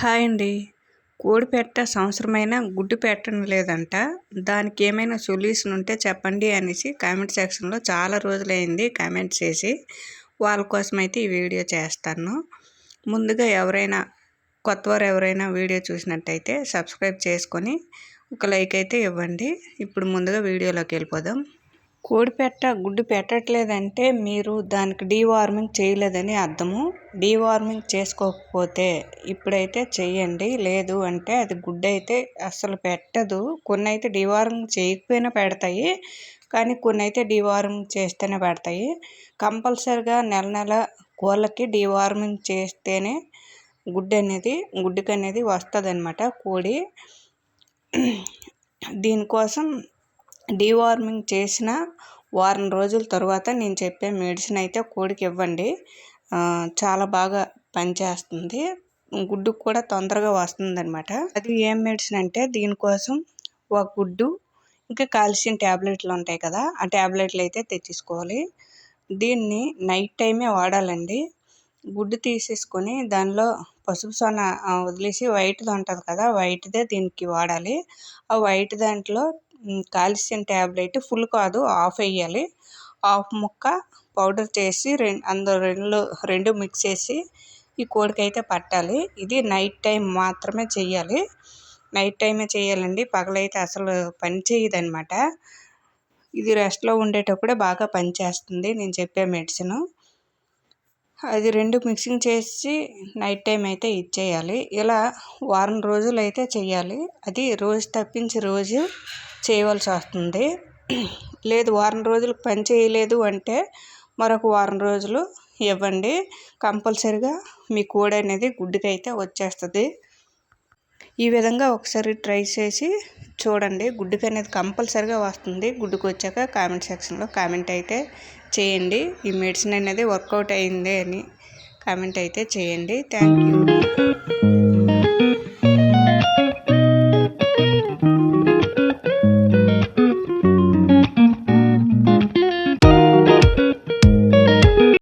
Hi అండి. కోడి పెట్ట సంవత్సరమైన గుడ్డు పెట్టడం లేదంట. దానికి ఏమైనా సొల్యూషన్ ఉంటే చెప్పండి అనేసి కామెంట్ సెక్షన్లో చాలా రోజులైంది కామెంట్ చేసి వాళ్ళ కోసం అయితే ఈ వీడియో చేస్తాను. ముందుగా ఎవరైనా కొత్తవారు ఎవరైనా వీడియో చూసినట్టయితే సబ్స్క్రైబ్ చేసుకొని ఒక లైక్ అయితే ఇవ్వండి. ఇప్పుడు ముందుగా వీడియోలోకి వెళ్ళిపోదాం. కోడిపెట్ట గుడ్డు పెట్టట్లేదంటే మీరు దానికి డీవార్మింగ్ చేయలేదని అర్థము. డీవార్మింగ్ చేసుకోకపోతే ఇప్పుడైతే చేయండి లేదు అంటే అది గుడ్డు అయితే అస్సలు పెట్టదు. కొన్ని అయితే డీవార్మింగ్ చేయకపోయినా పెడతాయి. కానీ కొన్ని అయితే డీవార్మింగ్ చేస్తేనే పెడతాయి. కంపల్సరిగా నెల నెల కోళ్ళకి డీవార్మింగ్ చేస్తేనే గుడ్డు అనేది గుడ్డుకి అనేది వస్తుంది అనమాట కోడి. దీనికోసం డీవార్మింగ్ చేసిన వారం రోజుల తర్వాత నేను చెప్పే మెడిసిన్ అయితే కోడికి ఇవ్వండి. చాలా బాగా పనిచేస్తుంది. గుడ్డుకు కూడా తొందరగా వస్తుంది అనమాట అది ఏం మెడిసిన్ అంటే దీనికోసం ఒక గుడ్డు ఇంకా కాల్షియం ట్యాబ్లెట్లు ఉంటాయి కదా ఆ ట్యాబ్లెట్లు అయితే తెచ్చేసుకోవాలి. దీన్ని నైట్ టైమే వాడాలండి. గుడ్డు తీసేసుకొని దానిలో పసుపు సొన వదిలేసి వైట్ది ఉంటుంది కదా వైట్దే దీనికి వాడాలి. ఆ వైట్ దాంట్లో కాల్షియం ట్యాబ్లెట్ ఫుల్ కాదు హాఫ్ వేయాలి. హాఫ్ ముక్క పౌడర్ చేసి రెండు అందులో రెండు రెండు మిక్స్ చేసి ఈ కోడికి అయితే పట్టాలి. ఇది నైట్ టైం మాత్రమే చేయాలి. నైట్ టైమే చేయాలండి. పగలైతే అసలు పని చేయదనమాట ఇది రెస్ట్లో ఉండేటప్పుడే బాగా పనిచేస్తుంది. నేను చెప్పే మెడిసిన్ అది రెండు మిక్సింగ్ చేసి నైట్ టైం అయితే ఇచ్చేయాలి. ఇలా వారం రోజులు అయితే చేయాలి అది రోజు తప్పించి రోజు చేయవలసి వస్తుంది. లేదు వారం రోజులు పని చేయలేదు అంటే మరొక వారం రోజులు ఇవ్వండి. కంపల్సరిగా మీ కోడి అనేది గుడ్డుకైతే వచ్చేస్తుంది. ఈ విధంగా ఒకసారి ట్రై చేసి చూడండి. గుడ్డుకి అనేది కంపల్సరిగా వస్తుంది. గుడ్డుకు వచ్చాక కామెంట్ సెక్షన్లో కామెంట్ అయితే చేయండి. ఈ మెడిసిన్ అనేది వర్కౌట్ అయింది అని కామెంట్ అయితే చేయండి. Thank you.